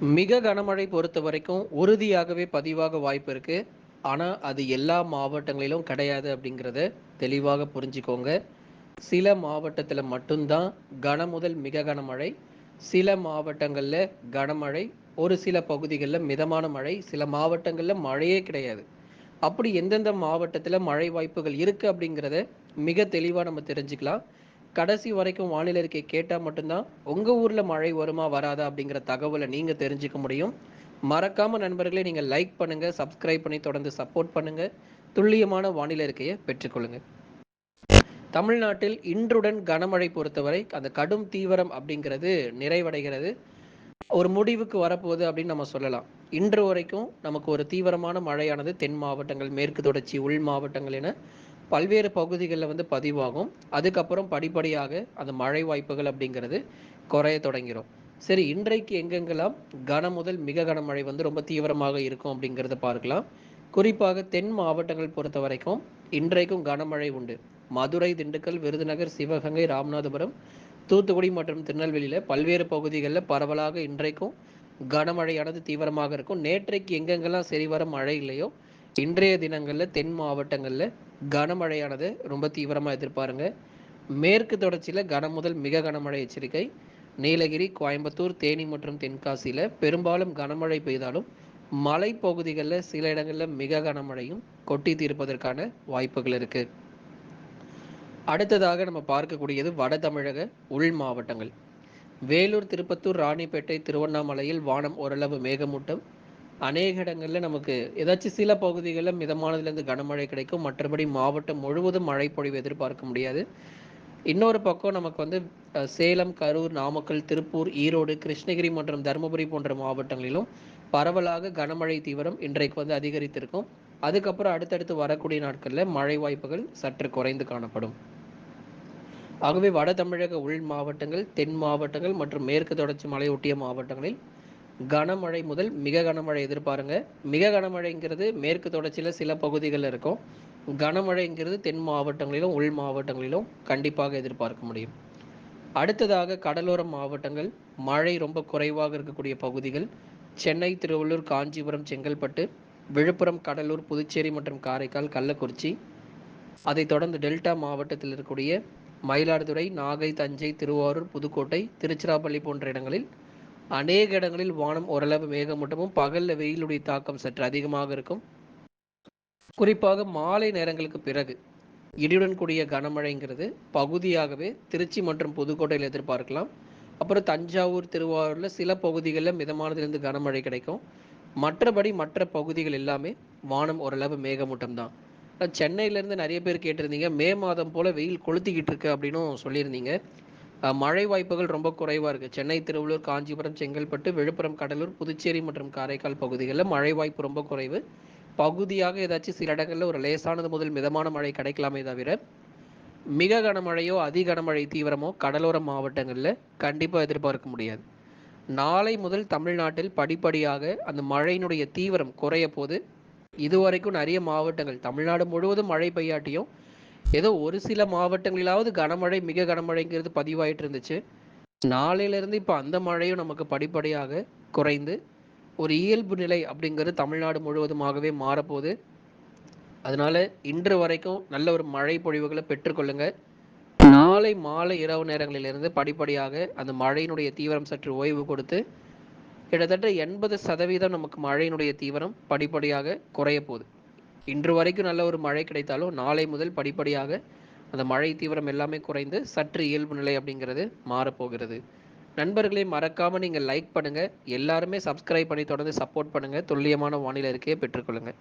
மிக கனமழை பொறுத்த வரைக்கும் உறுதியாகவே பதிவாக வாய்ப்பு இருக்கு. ஆனால் அது எல்லா மாவட்டங்களிலும் கிடையாது அப்படிங்கிறத தெளிவாக புரிஞ்சுக்கோங்க. சில மாவட்டத்தில் மட்டும்தான் கன முதல் மிக கனமழை சில மாவட்டங்களில் கனமழை ஒரு சில பகுதிகளில் மிதமான மழை சில மாவட்டங்களில் மழையே கிடையாது. அப்படி எந்தெந்த மாவட்டத்தில் மழை வாய்ப்புகள் இருக்குது அப்படிங்கிறத மிக தெளிவாக நம்ம தெரிஞ்சுக்கலாம். கடைசி வரைக்கும் வானிலை இருக்கை கேட்டால் மட்டும்தான் உங்கள் ஊரில் மழை வருமா வராதா அப்படிங்கிற தகவலை நீங்கள் தெரிஞ்சுக்க முடியும். மறக்காம நண்பர்களே நீங்கள் லைக் பண்ணுங்க சப்ஸ்கிரைப் பண்ணி தொடர்ந்து சப்போர்ட் பண்ணுங்க. துல்லியமான வானிலை இருக்கையை பெற்றுக்கொள்ளுங்க. தமிழ்நாட்டில் இன்றுடன் கனமழை பொறுத்தவரை அந்த கடும் தீவிரம் அப்படிங்கிறது நிறைவடைகிறது. ஒரு முடிவுக்கு வரப்போகுது அப்படின்னு நம்ம சொல்லலாம். இன்று வரைக்கும் நமக்கு ஒரு தீவிரமான மழையானது தென் மாவட்டங்கள் மேற்கு தொடர்ச்சி உள் மாவட்டங்கள் என பல்வேறு பகுதிகளில் வந்து பதிவாகும். அதுக்கப்புறம் படிப்படியாக அந்த மழை வாய்ப்புகள் அப்படிங்கிறது குறைய தொடங்கிடும் சரி இன்றைக்கு எங்கெங்கெல்லாம் கன முதல் மிக கனமழை வந்து ரொம்ப தீவிரமாக இருக்கும் அப்படிங்கிறத பார்க்கலாம். குறிப்பாக தென் மாவட்டங்கள் பொறுத்த வரைக்கும் இன்றைக்கும் கனமழை உண்டு. மதுரை திண்டுக்கல் விருதுநகர் சிவகங்கை ராமநாதபுரம் தூத்துக்குடி மற்றும் திருநெல்வேலியில் பல்வேறு பகுதிகளில் பரவலாக இன்றைக்கும் கனமழையானது தீவிரமாக இருக்கும். நேற்றைக்கு எங்கெங்கெல்லாம் சரிவர மழை இல்லையோ இன்றைய தினங்களில் தென் மாவட்டங்களில் கனமழையானது ரொம்ப தீவிரமாக எதிர்பாருங்க. மேற்கு தொடர்ச்சியில் கன முதல் மிக கனமழை எச்சரிக்கை. நீலகிரி கோயம்புத்தூர் தேனி மற்றும் தென்காசியில் பெரும்பாலும் கனமழை பெய்தாலும் மலைப்பகுதிகளில் சில இடங்களில் மிக கனமழையும் கொட்டி தீர்ப்பதற்கான வாய்ப்புகள் இருக்கு. அடுத்ததாக நம்ம பார்க்கக்கூடியது வட தமிழக உள் மாவட்டங்கள். வேலூர் திருப்பத்தூர் ராணிப்பேட்டை திருவண்ணாமலையில் வானம் ஓரளவு மேகமூட்டம். அநேக இடங்களில் நமக்கு ஏதாச்சும் சில பகுதிகளில் மிதமானதுலேருந்து கனமழை கிடைக்கும். மற்றபடி மாவட்டம் முழுவதும் மழை பொழிவு எதிர்பார்க்க முடியாது. இன்னொரு பக்கம் நமக்கு வந்து சேலம் கரூர் நாமக்கல் திருப்பூர் ஈரோடு கிருஷ்ணகிரி மற்றும் தருமபுரி போன்ற மாவட்டங்களிலும் பரவலாக கனமழை தீவிரம் இன்றைக்கு வந்து அதிகரித்திருக்கும். அதுக்கப்புறம் அடுத்தடுத்து வரக்கூடிய நாட்களில் மழை வாய்ப்புகள் சற்று குறைந்து காணப்படும். ஆகவே வட தமிழக உள் மாவட்டங்கள் தென் மாவட்டங்கள் மற்றும் மேற்கு தொடர்ச்சி மலையொட்டிய மாவட்டங்களில் கனமழை முதல் மிக கனமழை எதிர்பாருங்க. மிக கனமழைங்கிறது மேற்கு தொடர்ச்சியில் சில பகுதிகளில் இருக்கும். கனமழைங்கிறது தென் மாவட்டங்களிலும் உள் மாவட்டங்களிலும் கண்டிப்பாக எதிர்பார்க்க முடியும். அடுத்ததாக கடலோர மாவட்டங்கள் மழை ரொம்ப குறைவாக இருக்கக்கூடிய பகுதிகள் சென்னை திருவள்ளூர் காஞ்சிபுரம் செங்கல்பட்டு விழுப்புரம் கடலூர் புதுச்சேரி மற்றும் காரைக்கால் கள்ளக்குறிச்சி. அதைத் தொடர்ந்து டெல்டா மாவட்டத்தில் இருக்கக்கூடிய மயிலாடுதுறை நாகை தஞ்சை திருவாரூர் புதுக்கோட்டை திருச்சிராப்பள்ளி போன்ற இடங்களில் அநேக இடங்களில் வானம் ஓரளவு மேகமூட்டமும் பகல்ல வெயிலுடைய தாக்கம் சற்று அதிகமாக இருக்கும். குறிப்பாக மாலை நேரங்களுக்கு பிறகு இடியுடன் கூடிய கனமழைங்கிறது பகுதியாகவே திருச்சி மற்றும் புதுக்கோட்டையில் எதிர்பார்க்கலாம். அப்புறம் தஞ்சாவூர் திருவாரூரில் சில பகுதிகளில் மிதமானதிலிருந்து கனமழை கிடைக்கும். மற்றபடி மற்ற பகுதிகள் எல்லாமே வானம் ஓரளவு மேகமூட்டம் தான் சென்னையிலேருந்து நிறைய பேர் கேட்டிருந்தீங்க மே மாதம் போல் வெயில் கொளுத்திக்கிட்டு இருக்கு அப்படின்னும் சொல்லியிருந்தீங்க. மழை வாய்ப்புகள் ரொம்ப குறைவாக இருக்குது சென்னை திருவள்ளூர் காஞ்சிபுரம் செங்கல்பட்டு விழுப்புரம் கடலூர் புதுச்சேரி மற்றும் காரைக்கால் பகுதிகளில் மழை வாய்ப்பு ரொம்ப குறைவு. பகுதியாக ஏதாச்சும் சில இடங்களில் ஒரு லேசானது முதல் மிதமான மழை கிடைக்கலாமே தவிர மிக கனமழையோ அதி கனமழை தீவிரமோ கடலோர மாவட்டங்களில் கண்டிப்பாக எதிர்பார்க்க முடியாது. நாளை முதல் தமிழ்நாட்டில் படிப்படியாக அந்த மழையினுடைய தீவிரம் குறைய போது இதுவரைக்கும் நிறைய மாவட்டங்கள் தமிழ்நாடு முழுவதும் மழை பெய்யாட்டியும் ஏதோ ஒரு சில மாவட்டங்களிலாவது கனமழை மிக கனமழைங்கிறது பதிவாயிட்டு இருந்துச்சு நாளையிலிருந்து இப்போ அந்த மழையும் நமக்கு படிப்படியாக குறைந்து ஒரு இயல்பு நிலை அப்படிங்கிறது தமிழ்நாடு முழுவதுமாகவே மாறப்போகுது. அதனால இன்று வரைக்கும் நல்ல ஒரு மழை பொழிவுகளை பெற்றுக்கொள்ளுங்க நாளை மாலை இரவு நேரங்களிலிருந்து படிப்படியாக அந்த மழையினுடைய தீவிரம் சற்று ஓய்வு கொடுத்து கிட்டத்தட்ட எண்பது சதவீதம் நமக்கு மழையினுடைய தீவிரம் படிப்படியாக குறைய போகுது இன்று வரைக்கும் நல்ல ஒரு மழை கிடைத்தாலும் நாளை முதல் படிப்படியாக அந்த மழை தீவிரம் எல்லாமே குறைந்து சற்று இயல்பு நிலை அப்படிங்கிறது மாறப்போகிறது. நண்பர்களே மறக்காமல் நீங்கள் லைக் பண்ணுங்கள் எல்லாருமே சப்ஸ்கிரைப் பண்ணி தொடர்ந்து சப்போர்ட் பண்ணுங்கள் துல்லியமான வானிலை இருக்கையை பெற்றுக்கொள்ளுங்கள்